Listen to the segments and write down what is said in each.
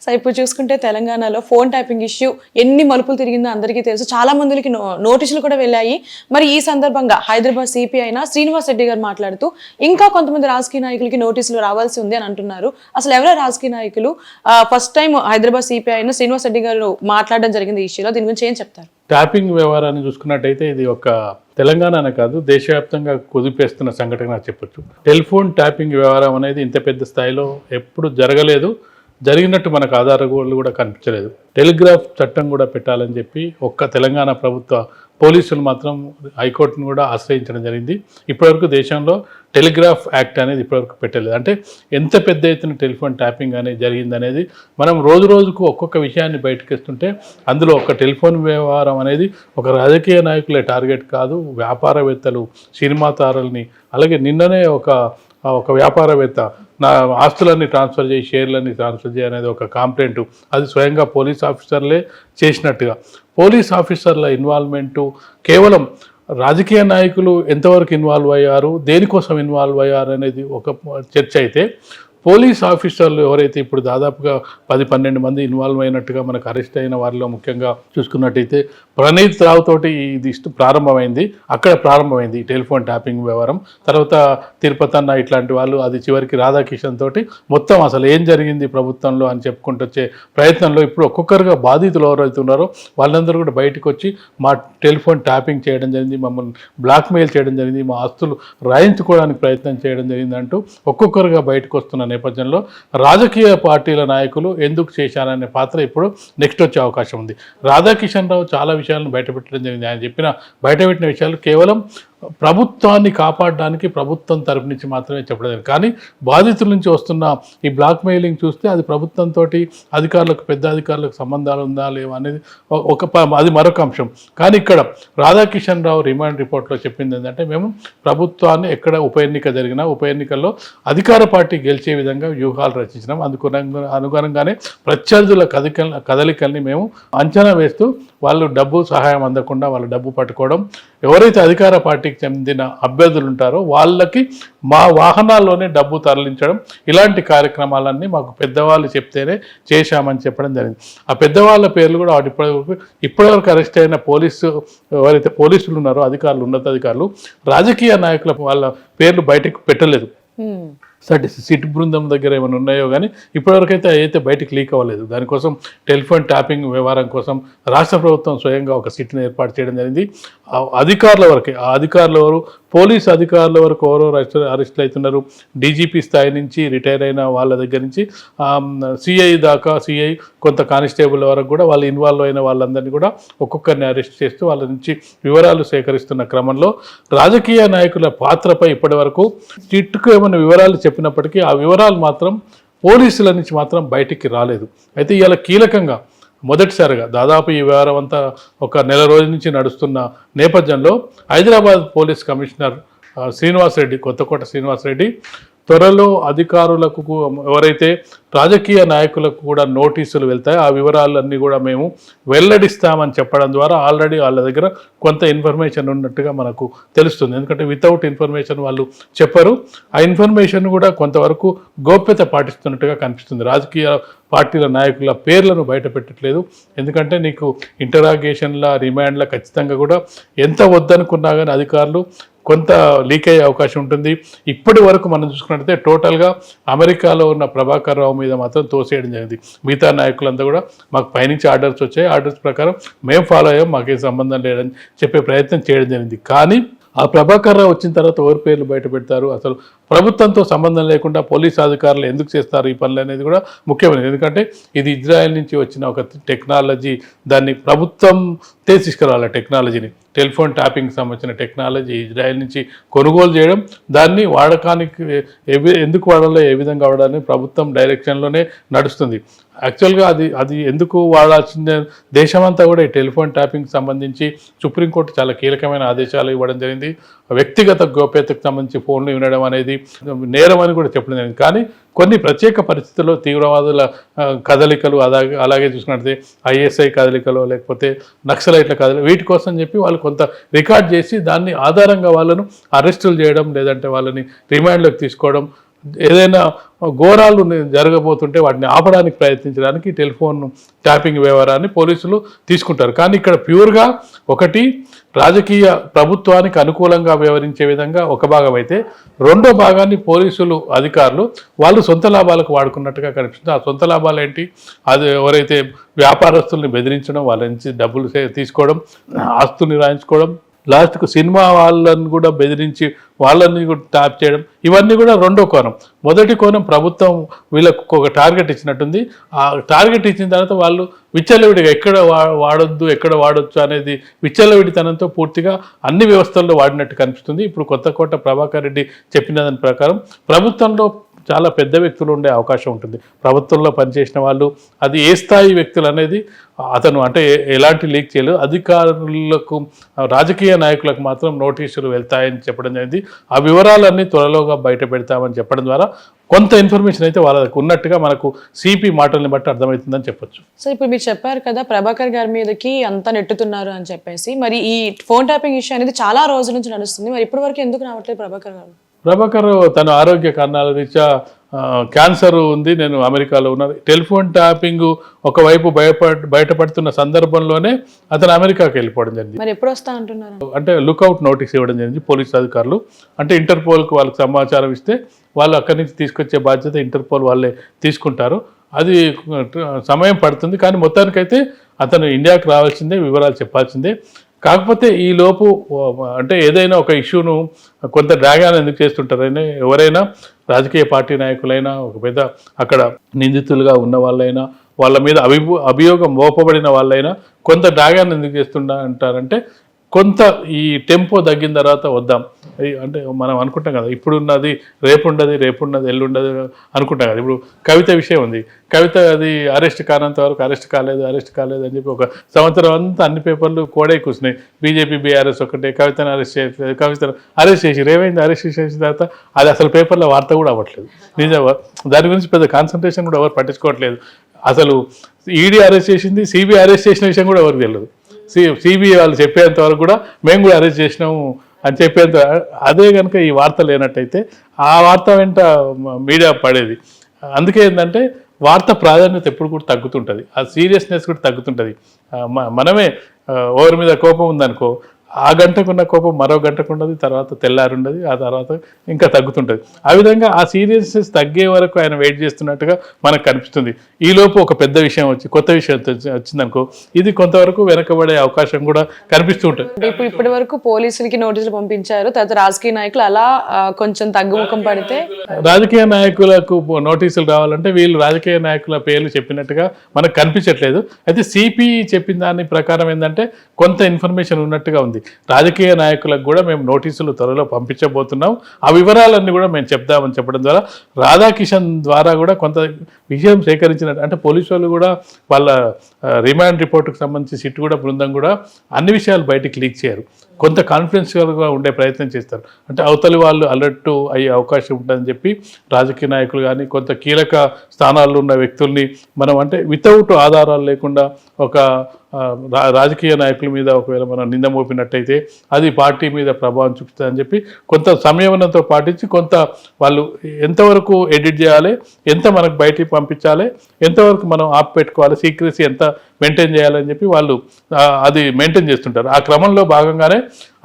So ఇప్పుడు చూసుకుంటే తెలంగాణలో ఫోన్ టైపింగ్ ఇష్యూ ఎన్ని మలుపులు తిరిగిందో అందరికీ తెలుసు. చాలా మందికి నో- నోటీసులు కూడా వెళ్ళాయి. మరి ఈ సందర్భంగా హైదరాబాద్ సిపి అయిన శ్రీనివాస్ రెడ్డి గారు మాట్లాడుతూ ఇంకా కొంతమంది రాజకీయ నాయకులకి నోటీసులు రావాల్సి ఉంది అని అంటున్నారు. అసలు ఎవరో రాజకీయ నాయకులు? ఫస్ట్ టైం హైదరాబాద్ సిపి అయిన శ్రీనివాస్ రెడ్డి గారు మాట్లాడడం జరిగింది ఇష్యూలో. దీని గురించి ఏం చెప్తారు? ట్యాపింగ్ వ్యవహారాన్ని చూసుకున్నట్టయితే ఇది ఒక తెలంగాణ కాదు దేశవ్యాప్తంగా కుదిపేస్తున్న సంఘటన చెప్పొచ్చు. టెలిఫోన్ ట్యాపింగ్ వ్యవహారం అనేది ఇంత పెద్ద స్థాయిలో ఎప్పుడు జరగలేదు. జరిగినట్టు మనకు ఆధారాలు కూడా కనిపించలేదు. టెలిగ్రాఫ్ చట్టం కూడా పెట్టాలని చెప్పి ఒక్క తెలంగాణ ప్రభుత్వ పోలీసులు మాత్రం హైకోర్టును కూడా ఆశ్రయించడం జరిగింది. ఇప్పటివరకు దేశంలో టెలిగ్రాఫ్ యాక్ట్ అనేది ఇప్పటివరకు పెట్టలేదు. అంటే ఎంత పెద్ద ఎత్తున టెలిఫోన్ ట్యాపింగ్ అనేది జరిగిందనేది మనం రోజు రోజుకు ఒక్కొక్క విషయాన్ని బయటకిస్తుంటే అందులో ఒక టెలిఫోన్ వ్యవహారం అనేది ఒక రాజకీయ నాయకులే టార్గెట్ కాదు వ్యాపారవేత్తలు సినిమా తారల్ని అలాగే నిన్ననే ఒక ఒక వ్యాపారవేత్త నా ఆస్తులన్నీ ట్రాన్స్ఫర్ చేయి షేర్లన్నీ ట్రాన్స్ఫర్ చేయి అనేది ఒక కాంప్లైంట్. అది స్వయంగా పోలీస్ ఆఫీసర్లే చేసినట్టుగా. పోలీస్ ఆఫీసర్ల ఇన్వాల్వ్మెంటు కేవలం రాజకీయ నాయకులు ఎంతవరకు ఇన్వాల్వ్ అయ్యారు దేనికోసం ఇన్వాల్వ్ అయ్యారు అనేది ఒక చర్చ అయితే పోలీస్ ఆఫీసర్లు ఎవరైతే ఇప్పుడు దాదాపుగా పది పన్నెండు మంది ఇన్వాల్వ్ అయినట్టుగా మనకు అరెస్ట్ అయిన వారిలో ముఖ్యంగా చూసుకున్నట్టయితే ప్రణీత్ రావు తోటి ఇది ప్రారంభమైంది. అక్కడ ప్రారంభమైంది ఈ టెలిఫోన్ ట్యాపింగ్ వ్యవహారం. తర్వాత తిరుపతి అన్న ఇట్లాంటి వాళ్ళు అది చివరికి రాధాకిషన్ తోటి మొత్తం అసలు ఏం జరిగింది ప్రభుత్వంలో అని చెప్పుకుంటూ వచ్చే ప్రయత్నంలో ఇప్పుడు ఒక్కొక్కరుగా బాధితులు ఎవరైతే ఉన్నారో వాళ్ళందరూ కూడా బయటకు వచ్చి మా టెలిఫోన్ ట్యాపింగ్ చేయడం జరిగింది మమ్మల్ని బ్లాక్మెయిల్ చేయడం జరిగింది మా ఆస్తులు రాయించుకోవడానికి ప్రయత్నం చేయడం జరిగింది అంటూ ఒక్కొక్కరుగా బయటకు వస్తున్న నేపథ్యంలో రాజకీయ పార్టీల నాయకులు ఎందుకు చేశారనే పాత్ర ఇప్పుడు నెక్స్ట్ వచ్చే అవకాశం ఉంది. రాధాకిషన్ రావు చాలా విషయాలను బయటపెట్టడం జరిగింది. ఆయన చెప్పిన బయటపెట్టిన విషయాలు కేవలం ప్రభుత్వాన్ని కాపాడడానికి ప్రభుత్వం తరపు నుంచి మాత్రమే చెప్పలేదు. కానీ బాధితుల నుంచి వస్తున్న ఈ బ్లాక్ మెయిలింగ్ చూస్తే అది ప్రభుత్వంతో అధికారులకు పెద్ద అధికారులకు సంబంధాలు ఉందా లేవా అనేది ఒక ప- అది మరొక అంశం. కానీ ఇక్కడ రాధాకిషన్ రావు రిమాండ్ రిపోర్ట్లో చెప్పింది ఏంటంటే మేము ప్రభుత్వాన్ని ఎక్కడ ఉప ఎన్నిక జరిగినా ఉప ఎన్నికల్లో అధికార పార్టీ గెలిచే విధంగా వ్యూహాలు రచించినాం. అందుకు అనుగుణంగానే ప్రత్యర్థుల కదిక కదలికల్ని మేము అంచనా వేస్తూ వాళ్ళు డబ్బు సహాయం అందకుండా వాళ్ళు డబ్బు పట్టుకోవడం ఎవరైతే అధికార పార్టీ పార్టీకి చెందిన అభ్యర్థులు ఉంటారో వాళ్ళకి మా వాహనాల్లోనే డబ్బు తరలించడం ఇలాంటి కార్యక్రమాలన్నీ మాకు పెద్దవాళ్ళు చెప్తేనే చేశామని చెప్పడం జరిగింది. ఆ పెద్దవాళ్ళ పేర్లు కూడా వాటి ఇప్పటివరకు ఇప్పటివరకు అరెస్ట్ అయిన పోలీసు ఎవరైతే పోలీసులు ఉన్నారో అధికారులు ఉన్నతాధికారులు రాజకీయ నాయకుల వాళ్ళ పేర్లు బయటకు పెట్టలేదు. హ్మ్. సిట్ బృందం దగ్గర ఏమైనా ఉన్నాయో కానీ ఇప్పటివరకు అయితే అయితే బయటకు లీక్ అవ్వలేదు దానికోసం టెలిఫోన్ ట్యాపింగ్ వ్యవహారం కోసం రాష్ట్ర ప్రభుత్వం స్వయంగా ఒక సిట్ని ఏర్పాటు చేయడం జరిగింది అధికారుల వరకే ఆ అధికారుల వరకు పోలీస్ అధికారుల వరకు ఎవరో అరెస్ట్ అవుతున్నారు డీజీపీ స్థాయి నుంచి రిటైర్ అయిన వాళ్ళ దగ్గర నుంచి సిఐ దాకా సిఐ కొంత కానిస్టేబుల్ వరకు కూడా వాళ్ళు ఇన్వాల్వ్ అయిన వాళ్ళందరినీ కూడా ఒక్కొక్కరిని అరెస్ట్ చేస్తూ వాళ్ళ నుంచి వివరాలు సేకరిస్తున్న క్రమంలో రాజకీయ నాయకుల పాత్రపై ఇప్పటి వరకు చిట్టుకు ఏమైనా వివరాలు చెప్పినప్పటికీ ఆ వివరాలు మాత్రం పోలీసుల నుంచి మాత్రం బయటికి రాలేదు. అయితే ఇవాళ కీలకంగా మొదటిసారిగా దాదాపు ఈ వ్యవహారం అంతా ఒక నెల రోజుల నుంచి నడుస్తున్న నేపథ్యంలో హైదరాబాద్ పోలీస్ కమిషనర్ శ్రీనివాసరెడ్డి కొత్తకోట శ్రీనివాస్ రెడ్డి త్వరలో అధికారులకు ఎవరైతే రాజకీయ నాయకులకు కూడా నోటీసులు వెళ్తాయో ఆ వివరాలన్నీ కూడా మేము వెల్లడిస్తామని చెప్పడం ద్వారా ఆల్రెడీ వాళ్ళ దగ్గర కొంత ఇన్ఫర్మేషన్ ఉన్నట్టుగా మనకు తెలుస్తుంది. ఎందుకంటే వితౌట్ ఇన్ఫర్మేషన్ వాళ్ళు చెప్పరు. ఆ ఇన్ఫర్మేషన్ కూడా కొంతవరకు గోప్యత పాటిస్తున్నట్టుగా కనిపిస్తుంది. రాజకీయ పార్టీల నాయకుల పేర్లను బయట పెట్టట్లేదు. ఎందుకంటే నీకు ఇంటరాగేషన్ల రిమాండ్ల ఖచ్చితంగా కూడా ఎంత వద్దనుకున్నా కానీ అధికారులు కొంత లీక్ అయ్యే అవకాశం ఉంటుంది. ఇప్పటి వరకు మనం చూసుకున్నట్లయితే టోటల్గా అమెరికాలో ఉన్న ప్రభాకర్ రావు మీద మాత్రం తోసేయడం జరిగింది. మిగతా నాయకులంతా కూడా మాకు పైనుంచి ఆర్డర్స్ వచ్చాయి. ఆర్డర్స్ ప్రకారం మేము ఫాలో అయ్యాం. మాకేం సంబంధం లేదని చెప్పే ప్రయత్నం చేయడం జరిగింది. కానీ ఆ ప్రభాకర్ రావు వచ్చిన తర్వాత ఎవరి పేర్లు బయట పెడతారు? అసలు ప్రభుత్వంతో సంబంధం లేకుండా పోలీస్ అధికారులు ఎందుకు చేస్తారు ఈ పనులు అనేది కూడా ముఖ్యమైనది. ఎందుకంటే ఇది ఇజ్రాయెల్ నుంచి వచ్చిన ఒక టెక్నాలజీ దాన్ని ప్రభుత్వం తీసుకురావాలి టెక్నాలజీని. టెలిఫోన్ ట్యాపింగ్ సంబంధించిన టెక్నాలజీ ఇజ్రాయెల్ నుంచి కొనుగోలు చేయడం దాన్ని వాడకానికి ఏ- ఎందుకు వాడాలో ఏ విధంగా వాడాలని ప్రభుత్వం డైరెక్షన్లోనే నడుస్తుంది. యాక్చువల్గా అది అది ఎందుకు వాడాల్సిందే? దేశమంతా కూడా ఈ టెలిఫోన్ ట్యాపింగ్ సంబంధించి సుప్రీంకోర్టు చాలా కీలకమైన ఆదేశాలు ఇవ్వడం జరిగింది. వ్యక్తిగత గోప్యతకు సంబంధించి ఫోన్లు వినడం అనేది నేరం అని కూడా చెప్పడం జరిగింది. కానీ కొన్ని ప్రత్యేక పరిస్థితుల్లో తీవ్రవాదుల కదలికలు అలాగే అలాగే చూసుకున్నట్లయితే ఐఎస్ఐ కదలికలు లేకపోతే నక్సలైట్ల కదలిక వీటి కోసం చెప్పి వాళ్ళు కొంత రికార్డ్ చేసి దాన్ని ఆధారంగా వాళ్ళను అరెస్టులు చేయడం లేదంటే వాళ్ళని రిమాండ్లోకి తీసుకోవడం ఏదైనా ఘోరాలు జరగబోతుంటే వాటిని ఆపడానికి ప్రయత్నించడానికి టెలిఫోన్ ట్యాపింగ్ వ్యవహారాన్ని పోలీసులు తీసుకుంటారు. కానీ ఇక్కడ ప్యూర్గా ఒకటి రాజకీయ ప్రభుత్వానికి అనుకూలంగా వ్యవహరించే విధంగా ఒక భాగం అయితే రెండో భాగాన్ని పోలీసులు అధికారులు వాళ్ళు సొంత లాభాలకు వాడుకున్నట్టుగా కనిపిస్తుంది. ఆ సొంత లాభాలు ఏంటి? అది ఎవరైతే వ్యాపారస్తుల్ని బెదిరించడం వాళ్ళ నుంచి డబ్బులు సే- తీసుకోవడం ఆస్తుల్ని రాయించుకోవడం లాస్ట్కు సినిమా వాళ్ళని కూడా బెదిరించి వాళ్ళని కూడా ట్యాప్ చేయడం ఇవన్నీ కూడా రెండో కోణం. మొదటి కోణం ప్రభుత్వం వీళ్ళకు ఒక టార్గెట్ ఇచ్చినట్టుంది. ఆ టార్గెట్ ఇచ్చిన తర్వాత వాళ్ళు విచ్చలవిడిగా ఎక్కడ వా వాడొద్దు ఎక్కడ వాడొచ్చు అనేది విచ్చలవిడితనంతో పూర్తిగా అన్ని వ్యవస్థల్లో వాడినట్టు కనిపిస్తుంది. ఇప్పుడు కొత్తకోట ప్రభాకర్ రెడ్డి చెప్పిన దాని ప్రకారం ప్రభుత్వంలో చాలా పెద్ద వ్యక్తులు ఉండే అవకాశం ఉంటుంది. ప్రభుత్వంలో పనిచేసిన వాళ్ళు అది ఏ స్థాయి వ్యక్తులు అనేది అతను అంటే ఎలాంటి లీక్ చేయలేదు. అధికారులకు రాజకీయ నాయకులకు మాత్రం నోటీసులు వెళ్తాయని చెప్పడం జరిగింది. ఆ వివరాలన్నీ త్వరలోగా బయట పెడతామని చెప్పడం ద్వారా కొంత ఇన్ఫర్మేషన్ అయితే వాళ్ళకు ఉన్నట్టుగా మనకు సిపి మాటల్ని బట్టి అర్థమవుతుందని చెప్పొచ్చు. సో ఇప్పుడు మీరు చెప్పారు కదా ప్రభాకర్ గారి మీదకి అంతా నెట్టుతున్నారు అని చెప్పేసి మరి ఈ ఫోన్ ట్యాపింగ్ ఇష్యూ అనేది చాలా రోజుల నుంచి నడుస్తుంది. మరి ఇప్పటి వరకు ఎందుకు రావట్లేదు ప్రభాకర్ గారు? ప్రభాకర్ తన ఆరోగ్య కారణాల రీత్యా క్యాన్సర్ ఉంది నేను అమెరికాలో ఉన్నాను టెలిఫోన్ ట్యాపింగ్ ఒకవైపు బయప బయటపడుతున్న సందర్భంలోనే అతను అమెరికాకి వెళ్ళిపోవడం జరిగింది. మరి ఎప్పుడు వస్తా అంటున్నారు? అంటే లుకౌట్ నోటీస్ ఇవ్వడం జరిగింది పోలీస్ అధికారులు. అంటే ఇంటర్పోల్కి వాళ్ళకి సమాచారం ఇస్తే వాళ్ళు అక్కడి నుంచి తీసుకొచ్చే బాధ్యత ఇంటర్పోల్ వాళ్ళే తీసుకుంటారు. అది సమయం పడుతుంది కానీ మొత్తానికైతే అతను ఇండియాకి రావాల్సిందే వివరాలు చెప్పాల్సిందే. కాకపోతే ఈ లోపు అంటే ఏదైనా ఒక ఇష్యూను కొంత డ్రాగాన్ ఎందుకు చేస్తుంటారని ఎవరైనా రాజకీయ పార్టీ నాయకులైనా ఒక పెద్ద అక్కడ నిందితులుగా ఉన్న వాళ్ళైనా వాళ్ళ మీద అభి అభియోగం మోపబడిన వాళ్ళైనా కొంత డ్రాగాన్ ఎందుకు చేస్తుండ అంటారంటే కొంత ఈ టెంపో తగ్గిన తర్వాత వద్దాం. అంటే మనం అనుకుంటాం కదా ఇప్పుడున్నది రేపుండదు రేపున్నది ఎల్లుండదు అనుకుంటాం కదా. ఇప్పుడు కవిత విషయం ఉంది. కవిత అది అరెస్ట్ కానంత వరకు అరెస్ట్ కాలేదు అరెస్ట్ కాలేదు అని చెప్పి ఒక సంవత్సరం అంతా అన్ని పేపర్లు కోడే కూర్చున్నాయి. బీజేపీ బీఆర్ఎస్ ఒకటే కవితను అరెస్ట్ చేయట్లేదు కవితను అరెస్ట్ చేసి రేవైంది అరెస్ట్ చేసిన తర్వాత అది అసలు పేపర్లో వార్త కూడా అవ్వట్లేదు. నిజంగా దాని గురించి పెద్ద కాన్సన్ట్రేషన్ కూడా ఎవరు పట్టించుకోవట్లేదు. అసలు ఈడీ అరెస్ట్ చేసింది సిబిఐ అరెస్ట్ చేసిన విషయం కూడా ఎవరికి తెలియదు. సి సిబిఐ వాళ్ళు చెప్పేంత వరకు కూడా మేము కూడా అరెస్ట్ చేసినాము అని చెప్పేంత అదే కనుక ఈ వార్త లేనట్టయితే ఆ వార్త వెంట మీడియా పడేది. అందుకే ఏంటంటే వార్త ప్రాధాన్యత ఎప్పుడు కూడా తగ్గుతుంటుంది. ఆ సీరియస్నెస్ కూడా తగ్గుతుంటుంది. మనమే ఎవరి మీద కోపం ఉందనుకో ఆ గంటకున్న కోపం మరో గంటకు ఉండదు తర్వాత తెల్లారి ఉండదు ఆ తర్వాత ఇంకా తగ్గుతుంటుంది. ఆ విధంగా ఆ సీరియస్నెస్ తగ్గే వరకు ఆయన వెయిట్ చేస్తున్నట్టుగా మనకు కనిపిస్తుంది. ఈ లోపు ఒక పెద్ద విషయం వచ్చి కొత్త విషయం వచ్చి- వచ్చిందనుకో ఇది కొంతవరకు వెనకబడే అవకాశం కూడా కనిపిస్తూ ఉంటుంది. ఇప్పుడు ఇప్పటి వరకు పోలీసులకి నోటీసులు పంపించారు తర్వాత రాజకీయ నాయకులు అలా కొంచెం తగ్గుముఖం పడితే? రాజకీయ నాయకులకు నోటీసులు రావాలంటే వీళ్ళు రాజకీయ నాయకుల పేర్లు చెప్పినట్టుగా మనకు కనిపించట్లేదు. అయితే సిపి చెప్పిన దాని ప్రకారం ఏంటంటే కొంత ఇన్ఫర్మేషన్ ఉన్నట్టుగా ఉంది. రాజకీయ నాయకులకు కూడా మేము నోటీసులు త్వరలో పంపించబోతున్నాం. ఆ వివరాలన్నీ కూడా మేము చెప్దామని చెప్పడం ద్వారా రాధాకిషన్ ద్వారా కూడా కొంత విషయం సేకరించినట్టు అంటే పోలీసు వాళ్ళు కూడా వాళ్ళ రిమాండ్ రిపోర్ట్కి సంబంధించి సిట్ కూడా బృందం కూడా అన్ని విషయాలు బయటికి లీక్ చేయరు. కొంత కాన్ఫిడెన్షియల్గా ఉండే ప్రయత్నం చేస్తారు. అంటే అవతలి వాళ్ళు అలర్ట్ అయ్యే అవకాశం ఉంటుందని చెప్పి రాజకీయ నాయకులు కానీ కొంత కీలక స్థానాల్లో ఉన్న వ్యక్తుల్ని మనం అంటే వితౌట్ ఆధారాలు లేకుండా ఒక రా- రాజకీయ నాయకుల మీద ఒకవేళ మనం నింద మోపినట్టయితే అది పార్టీ మీద ప్రభావం చూపుతుందని చెప్పి కొంత సంయమనంతో పాటించి కొంత వాళ్ళు ఎంతవరకు ఎడిట్ చేయాలి ఎంత మనకు బయటికి పంపించాలి ఎంతవరకు మనం ఆప్ పెట్టుకోవాలి సీక్రెసీ ఎంత మెయింటైన్ చేయాలని చెప్పి వాళ్ళు అది మెయింటైన్ చేస్తుంటారు. ఆ క్రమంలో భాగంగానే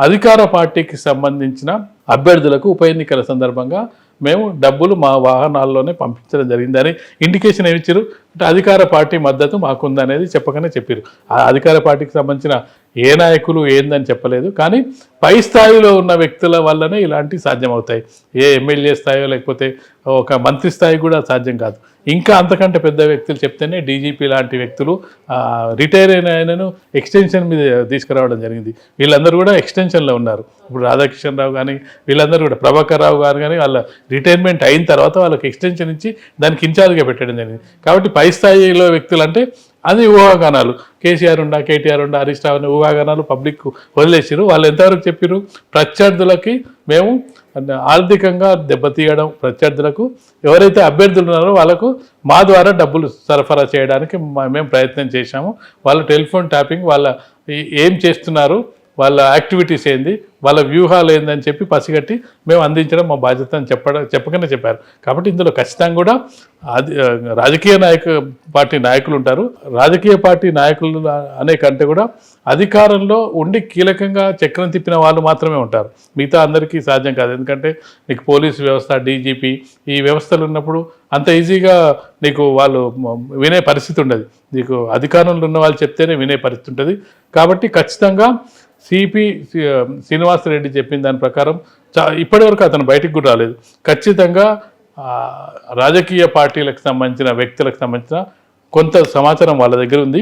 అధికార పార్టీకి సంబంధించిన అభ్యర్థులకు ఉప ఎన్నికల సందర్భంగా మేము డబ్బులు మా వాహనాల్లోనే పంపించడం జరిగిందని ఇండికేషన్ ఏమి ఇచ్చారు. అంటే అధికార పార్టీ మద్దతు మాకుందనేది చెప్పకనే చెప్పారు. ఆ అధికార పార్టీకి సంబంధించిన ఏ నాయకులు ఏందని చెప్పలేదు. కానీ పై స్థాయిలో ఉన్న వ్యక్తుల వల్లనే ఇలాంటివి సాధ్యమవుతాయి. ఏ ఎమ్మెల్యే స్థాయో లేకపోతే ఒక మంత్రి స్థాయి కూడా సాధ్యం కాదు. ఇంకా అంతకంటే పెద్ద వ్యక్తులు చెప్తేనే డీజీపీ లాంటి వ్యక్తులు రిటైర్ అయిన ఆయనను ఎక్స్టెన్షన్ మీద తీసుకురావడం జరిగింది. వీళ్ళందరూ కూడా ఎక్స్టెన్షన్లో ఉన్నారు. ఇప్పుడు రాధాకిషన్ రావు కానీ వీళ్ళందరూ కూడా ప్రభాకర్ రావు గారు కానీ వాళ్ళ రిటైర్మెంట్ అయిన తర్వాత వాళ్ళకి ఎక్స్టెన్షన్ ఇచ్చి దానికి ఇన్ఛార్జ్గా పెట్టడం జరిగింది. కాబట్టి పై స్థాయిలో వ్యక్తులు అంటే అది ఊహాగానాలు. కేసీఆర్ ఉండా కేటీఆర్ ఉండా హరీష్ రావు అనే ఊహాగానాలు పబ్లిక్ వదిలేసారు వాళ్ళు ఎంతవరకు చెప్పారు ప్రత్యర్థులకి మేము ఆర్థికంగా దెబ్బతీయడం ప్రత్యర్థులకు ఎవరైతే అభ్యర్థులు ఉన్నారో వాళ్ళకు మా ద్వారా డబ్బులు సరఫరా చేయడానికి మేము ప్రయత్నం చేశాము. వాళ్ళ టెలిఫోన్ ట్యాపింగ్ వాళ్ళ ఏం చేస్తున్నారు వాళ్ళ యాక్టివిటీస్ ఏంది వాళ్ళ వ్యూహాలు ఏందని చెప్పి పసిగట్టి మేము అందించడం మా బాధ్యత అని చెప్పడం చెప్పకనే చెప్పారు. కాబట్టి ఇందులో ఖచ్చితంగా కూడా అది రాజకీయ నాయక పార్టీ నాయకులు ఉంటారు. రాజకీయ పార్టీ నాయకులు అనే కంటే కూడా అధికారంలో ఉండి కీలకంగా చక్రం తిప్పిన వాళ్ళు మాత్రమే ఉంటారు. మిగతా అందరికీ సాధ్యం కాదు. ఎందుకంటే నీకు పోలీసు వ్యవస్థ డీజీపీ ఈ వ్యవస్థలు ఉన్నప్పుడు అంత ఈజీగా నీకు వాళ్ళు వినే పరిస్థితి ఉండదు. నీకు అధికారంలో ఉన్న వాళ్ళు చెప్తేనే వినే పరిస్థితి ఉంటుంది. కాబట్టి ఖచ్చితంగా సిపి శ్రీనివాసరెడ్డి చెప్పిన దాని ప్రకారం చా ఇప్పటివరకు అతను బయటికి కూడా రాలేదు. ఖచ్చితంగా రాజకీయ పార్టీలకు సంబంధించిన వ్యక్తులకు సంబంధించిన కొంత సమాచారం వాళ్ళ దగ్గర ఉంది.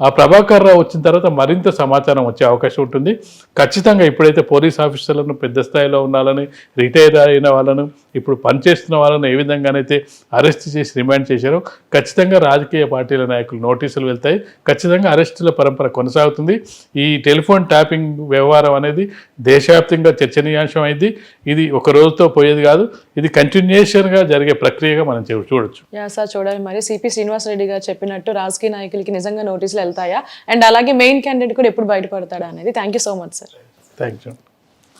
ఆ ప్రభాకర్ రావు వచ్చిన తర్వాత మరింత సమాచారం వచ్చే అవకాశం ఉంటుంది. ఖచ్చితంగా ఇప్పుడైతే పోలీస్ ఆఫీసర్లను పెద్ద స్థాయిలో ఉండాలని రిటైర్ అయిన వాళ్ళను ఇప్పుడు పనిచేస్తున్న వాళ్ళను ఏ విధంగానైతే అరెస్ట్ చేసి రిమాండ్ చేశారో ఖచ్చితంగా రాజకీయ పార్టీల నాయకులు నోటీసులు వెళ్తాయి. ఖచ్చితంగా అరెస్టుల పరంపర కొనసాగుతుంది. ఈ టెలిఫోన్ ట్యాపింగ్ వ్యవహారం అనేది దేశవ్యాప్తంగా చర్చనీయాంశం అయింది. ఇది ఒక రోజుతో పోయేది కాదు. ఇది కంటిన్యూషన్గా జరిగే ప్రక్రియగా మనం చూడొచ్చు. చూడాలి. మరి సిపి శ్రీనివాసరెడ్డి గారు చెప్పినట్టు రాజకీయ నాయకులకి నిజంగా నోటీసులు వెళ్తాయా? అండ్ అలాగే మెయిన్ క్యాండిడేట్ కూడా ఎప్పుడు బయటపడతాడా అనేది. Thank you so much sir thank you